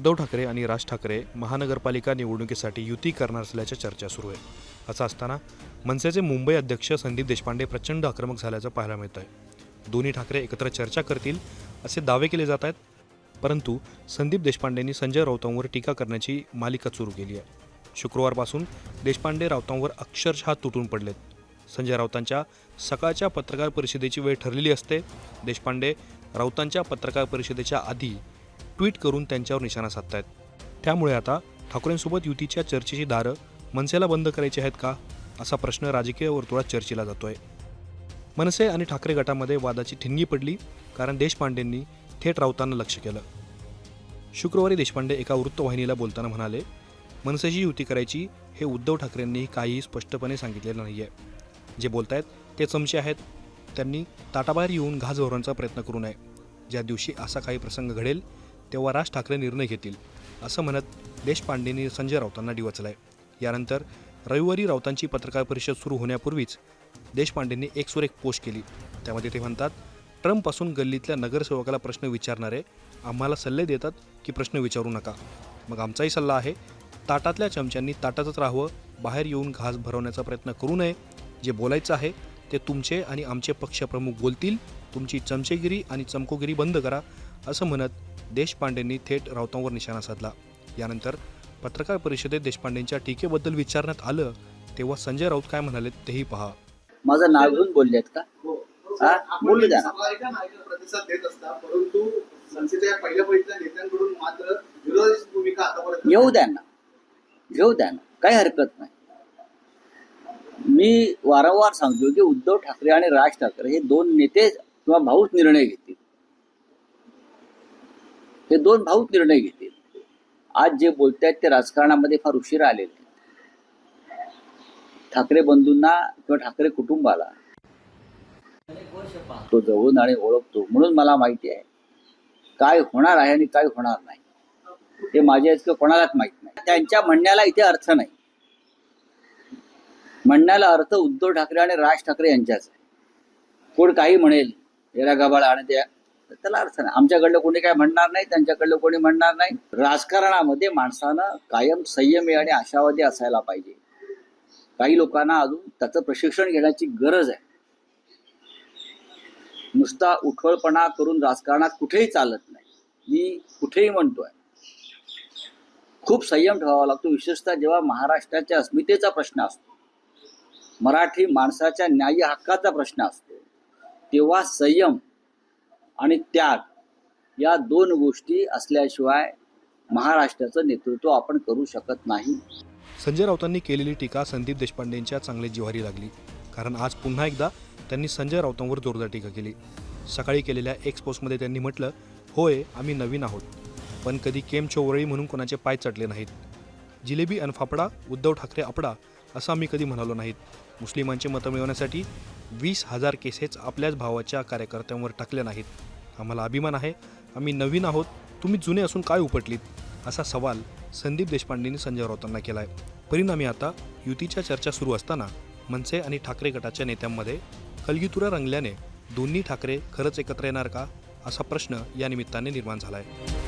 उद्धव ठाकरे आणि राज ठाकरे महानगरपालिका निवडणुकीसाठी युती करणार असल्याच्या चर्चा सुरू आहे. असं असताना मनसेचे मुंबई अध्यक्ष संदीप देशपांडे प्रचंड आक्रमक झाल्याचं पाहायला मिळतं आहे दोन्ही ठाकरे एकत्र चर्चा करतील असे दावे केले जात आहेत परंतु संदीप देशपांडेंनी संजय राऊतांवर टीका करण्याची मालिका सुरू केली आहे. शुक्रवारपासून देशपांडे राऊतांवर अक्षरशः तुटून पडलेत. संजय राऊतांच्या सकाळच्या पत्रकार परिषदेची वेळ ठरलेली असते. देशपांडे राऊतांच्या पत्रकार परिषदेच्या आधी ट्विट करून त्यांच्यावर निशाणा साधतायत. त्यामुळे आता ठाकरेंसोबत युतीच्या चर्चेची दारं मनसेला बंद करायची आहेत का? असा प्रश्न राजकीय वर्तुळात चर्चेला जातोय. मनसे आणि ठाकरे गटामध्ये वादाची ठिणगी पडली कारण देशपांडेंनी थेट राऊतांना लक्ष केलं. शुक्रवारी देशपांडे एका वृत्तवाहिनीला बोलताना म्हणाले मनसेची युती करायची हे उद्धव ठाकरेंनी काहीही स्पष्टपणे सांगितलेलं नाही आहे जे बोलतायत ते चमचे आहेत. त्यांनी ताटाबाहेर येऊन घास भरवण्याचा प्रयत्न करू नये. ज्या दिवशी असा काही प्रसंग घडेल तेव्हा राज ठाकरे निर्णय घेतील असं म्हणत देशपांडेंनी संजय राऊतांना डिवचलाय यानंतर रविवारी राऊतांची पत्रकार परिषद सुरू होण्यापूर्वीच देशपांडेंनी एक सुर एक पोस्ट केली. त्यामध्ये ते म्हणतात ट्रम्पपासून गल्लीतल्या नगरसेवकाला प्रश्न विचारणारे आम्हाला सल्ले देतात की प्रश्न विचारू नका. मग आमचाही सल्ला आहे ताटातल्या चमच्यांनी ताटातच राहावं बाहेर येऊन घास भरवण्याचा प्रयत्न करू नये. जे बोलायचं आहे ते तुमचे आणि आमचे पक्षप्रमुख बोलतील तुमची चमचेगिरी आणि चमकोगिरी बंद करा असं म्हणत देशपांडेंनी थेट राऊतांवर निशाणा साधला. यानंतर पत्रकार परिषदेत देशपांडेंच्या टीकेबद्दल विचारण्यात आलं तेव्हा संजय राऊत काय म्हणाले तेही पहा. माझं नाव घेऊन बोललेत का? हा? बोलू द्या ना. समाजाच्या नागरिक प्रतिसाद देत असता परंतु संसदेच्या पहिल्या पहिल्या नेत्यांकडून मात्र विरोधाची भूमिका आतापर्यंत येऊ द्या ना. घेऊ द्या ना. काही हरकत नाही. मी वारंवार सांगतो की उद्धव ठाकरे आणि राज ठाकरे हे दोन नेते किंवा भाऊच निर्णय घेतील. हे दोन भाऊच निर्णय घेतील. आज जे बोलतायत ते राजकारणामध्ये फार उशिरा आलेले ठाकरे बंधूंना किंवा ठाकरे कुटुंबाला तो जवळून आणि ओळखतो म्हणून मला माहिती आहे. काय होणार आहे आणि काय होणार नाही. ते माझ्या इतकं कोणालाच माहीत नाही. त्यांच्या म्हणण्याला इथे अर्थ नाही. म्हणण्याला अर्थ उद्धव ठाकरे आणि राज ठाकरे यांच्याच आहे. कोण काही म्हणेल येरा गबाळा आणि त्या त्याला अर्थ नाही. आमच्याकडलं कोणी काय म्हणणार नाही त्यांच्याकडलं कोणी म्हणणार नाही. राजकारणामध्ये माणसानं कायम संयमी आणि आशावादी असायला पाहिजे. काही लोकांना अजून त्याचं प्रशिक्षण घेण्याची गरज आहे. नुसता उठवळपणा करून राजकारणात कुठेही चालत नाही. मी कुठेही म्हणतोय खूप संयम ठेवावा लागतो. विशेषतः जेव्हा महाराष्ट्राच्या अस्मितेचा प्रश्न असतो मराठी माणसाच्या न्याय हक्काचा प्रश्न असतो तेव्हा संयम आणि त्याग या दोन गोष्टी असल्याशिवाय महाराष्ट्राचं नेतृत्व आपण करू शकत नाही. संजय राऊतांनी केलेली टीका संदीप देशपांडेंच्या चांगली जिव्हारी लागली. कारण आज पुन्हा एकदा त्यांनी संजय राऊतांवर जोरदार टीका केली. सकाळी केलेल्या एक्सपोस्टमध्ये त्यांनी म्हटलं होय आम्ही नवीन आहोत. पण कधी केम चोवळी म्हणून कोणाचे पाय चटले नाहीत. जिलेबी अन उद्धव ठाकरे आपडा असं आम्ही कधी म्हणालो नाहीत. मुस्लिमांचे मतं मिळवण्यासाठी वीस हजार केसेस आपल्याच भावाच्या कार्यकर्त्यांवर टाकल्या नाहीत. आम्हाला अभिमान आहे. आम्ही नवीन आहोत. तुम्ही जुने असून काय उपटलीत? असा सवाल संदीप देशपांडेंनी संजय राऊतांना केला आहे परिणामी आता युतीच्या चर्चा सुरू असताना मनसे आणि ठाकरे गटाच्या नेत्यांमध्ये कलगीतुरा रंगल्याने दोन्ही ठाकरे खरंच एकत्र येणार का? असा प्रश्न या निमित्ताने निर्माण झाला आहे